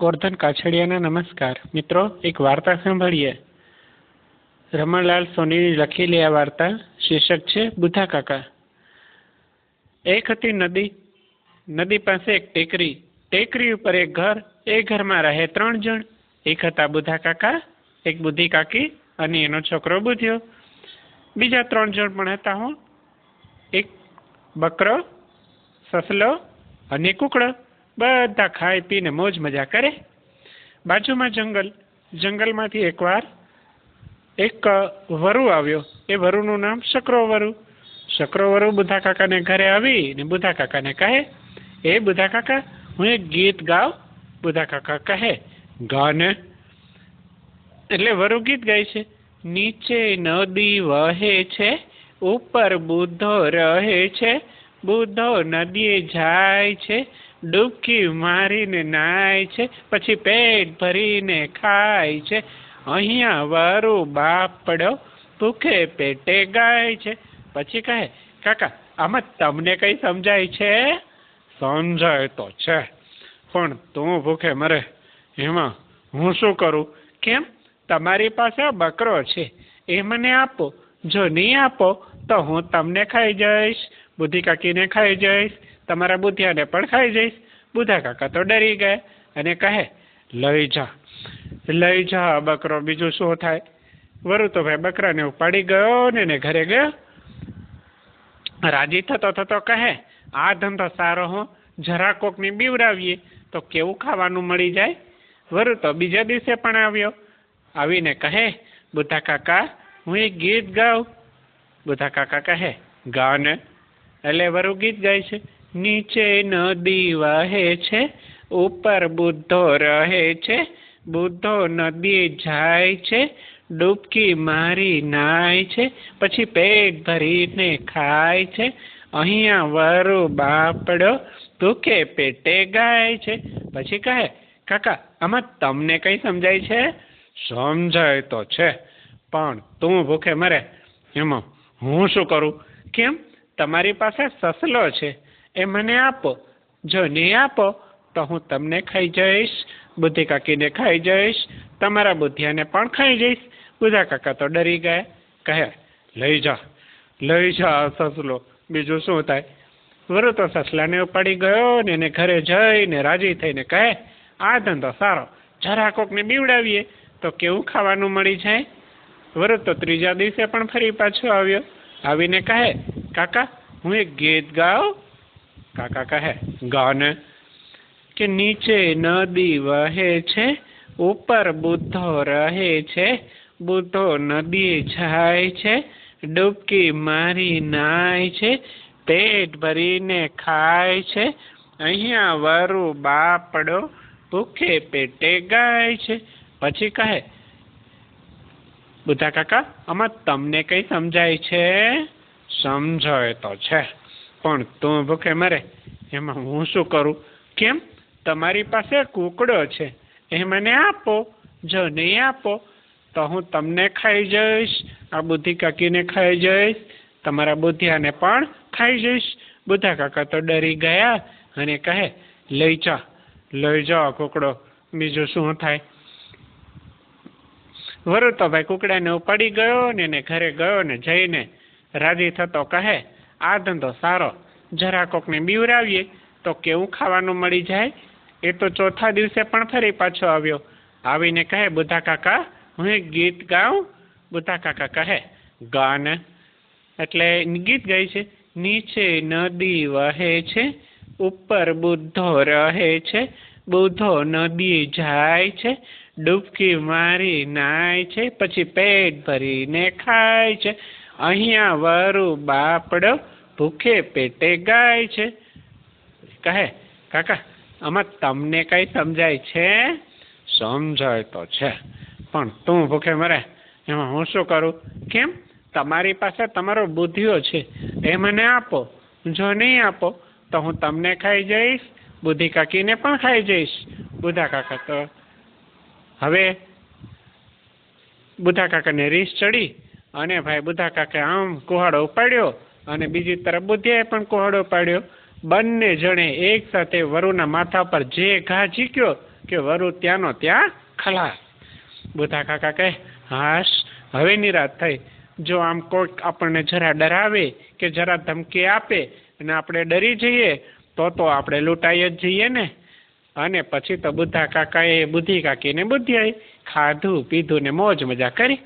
ગોરધન કાછડિયાના નમસ્કાર. મિત્રો, એક વાર્તા સાંભળીએ. રમણલાલ સોનીની લખેલી આ વાર્તા. શીર્ષક છે, બુધા કાકા. એક હતી નદી નદી પાસે એક ટેકરી. ટેકરી ઉપર એક ઘર, એ ઘરમાં રહે ત્રણ જણ. એક હતા બુધા કાકા, એક બુદ્ધિ કાકી અને એનો છોકરો બુધ્યો. બીજા ત્રણ જણ પણ હતા હું. એક બકરો, સસલો અને કુકડો. બધા ખાઈ પીને મોજ મજા કરે? બાજુમાં જંગલ, જંગલમાંથી એકવાર એક વરુ આવ્યો. એ વરુનું નામ શકરો વરુ. શકરો વરુ બુધા કાકાને ઘરે આવી ને બુધા કાકાને કહે, એ બુધા કાકા, હું એક ગીત ગાવ બુધા કાકા કહે, ગાને. એટલે વરુ ગીત ગાય છે. નીચે નદી વહે છે, ઉપર બુદ્ધો રહે છે. બુદ્ધો નદીએ જાય છે ડૂબકી મારીને નાય છે, પછી પેટ ભરીને ખાય છે. અહીંયા વારું બાપડો ભૂખે પેટે ગાય છે. પછી કહે, કાકા, આમાં તમને કઈ સમજાય છે? સમજાય તો છે, પણ તું ભૂખે મરે. એમાં હું શું કરું? કેમ? તમારી પાસે બકરો છે. એ મને આપો. જો નહીં આપો, તો હું તમને ખાઈ જઈશ. બુદ્ધિ કાકીને ખાઈ જઈશ. તમારા બુધિયાને પણ ખાઈ જઈશ. બુધા કાકા તો ડરી ગયા અને કહે, લઈ જા લઈ જા બકરો, બીજું શું થાય? વરુ તો ભાઈ બકરાને ઉપાડી ગયો ને ને ઘરે ગયો. રાજી થતો થતો કહે, આ ધંધો સારો હો, જરા કોકને બીવડાવીએ તો કેવું ખાવાનું મળી જાય? વરુ તો બીજા દિવસે પણ આવ્યો. આવીને કહે બુધા કાકા, હું એક ગીત ગાઉં. બુધા કાકા કહે ગાઉ ને. એટલે વરુ ગીત ગાય છે. નીચે નદી વહે છે, ઉપર બુદ્ધો રહે છે, બુદ્ધો નદી જાય છે, ડૂબકી મારી નાય છે, પછી પેટ ભરીને ખાય છે, અહીંયા વરુ બાપડો ભૂખે પેટે ગાય છે. પછી કહે, કાકા, આમાં તમને કઈ સમજાય છે? સમજાય તો છે, પણ તું ભૂખે મરે. એમાં હું શું કરું? કેમ? તમારી પાસે સસલો છે. એ મને આપો. જો નહીં આપો, તો હું તમને ખાઈ જઈશ. બુદ્ધિ કાકીને ખાઈ જઈશ. તમારા બુદ્ધિયાને પણ ખાઈ જઈશ. બુધા કાકા તો ડરી ગયા. કહે, લઈ જા લઈ જા સસલો. બીજું શું થાય? વરુ તો સસલાને ઉપાડી ગયો ને એને ઘરે જઈને રાજી થઈને કહે, આ ધંધો સારો. જરા કોકને બીવડાવીએ તો કેવું ખાવાનું મળી જાય? વરુ તો ત્રીજા દિવસે પણ ફરી પાછો આવ્યો. આવીને કહે, કાકા, હું એક ગીત ગાઉં કાકા કહે ગાને કે નીચે નદી વહે છે, ઉપર બુદ્ધો રહે છે, બુદ્ધો નદી જાય છે, ડૂબકી મારી નાય છે, પેટ ભરીને ખાય છે, અહીંયા વરુ બાપડો ભૂખે પેટે ગાય છે. પછી કહે બુધા કાકા, આમાં તમને કઈ સમજાય છે? સમજાય તો છે. પણ તું ભૂખે મરે એમાં હું શું કરું? કેમ? તમારી પાસે કુકડો છે. એ મને આપો. જો નહીં આપો, તો હું તમને ખાઈ જઈશ. આ બુદ્ધિ કાકીને ખાઈ જઈશ. તમારા બુદ્ધિયાને પણ ખાઈ જઈશ. બુધા કાકા તો ડરી ગયા અને કહે, લઈ જા, લઈ જાઓ કુકડો. બીજું શું થાય? વરુ તો ભાઈ કુકડાને ઉપાડી ગયો ને એને ઘરે ગયો ને જઈને રાજી થતો કહે આ ધંધો સારો. જરા કોકને બીવરાવીએ તો કેવું ખાવાનું મળી જાય? એ તો ચોથા દિવસે પણ ફરી પાછો આવ્યો. આવીને કહે, બુધા કાકા, હું એક ગીત ગાઉં. બુધા કાકા કહે, ગાને. એટલે ગીત ગાય છે. નીચે નદી વહે છે, ઉપર બુદ્ધો રહે છે. બુદ્ધો નદી જાય છે, ડૂબકી મારી નાય છે, પછી પેટ ભરીને ખાય છે. અહીંયા વરુ બાપડો ભૂખે પેટે ગાય છે. કહે, કાકા, આમાં તમને કઈ સમજાય છે? સમજાય તો છે, પણ તું ભૂખે મરે. એમાં હું શું કરું? કેમ? તમારી પાસે તમારો બુદ્ધિઓ છે. એ મને આપો. જો નહીં આપો, તો હું તમને ખાઈ જઈશ. બુદ્ધિ કાકીને પણ ખાઈ જઈશ. બુધા કાકા તો હવે બુધા કાકાને રીસ ચડી અને ભાઈ બુધા કાકે આમ કુહાડો ઉપાડ્યો. અને બીજી તરફ બુદ્ધિએ પણ કોહડો પાડ્યો. બંને જણે એક સાથે વરુના માથા પર જે ઘા ઝીક્યો કે વરુ ત્યાંનો ત્યાં ખલાસ. બુધા કાકા કહે, હાશ, હવે નિરાશ થઈ. જો આમ કોઈક આપણને જરા ડરાવે કે જરા ધમકી આપે અને આપણે ડરી જઈએ, તો તો આપણે લૂંટાઈ જ જઈએ ને. અને પછી તો બુદ્ધા કાકાએ બુદ્ધિ કાકીને બુદ્ધિ ખાધું, પીધું ને મોજ મજા કરી.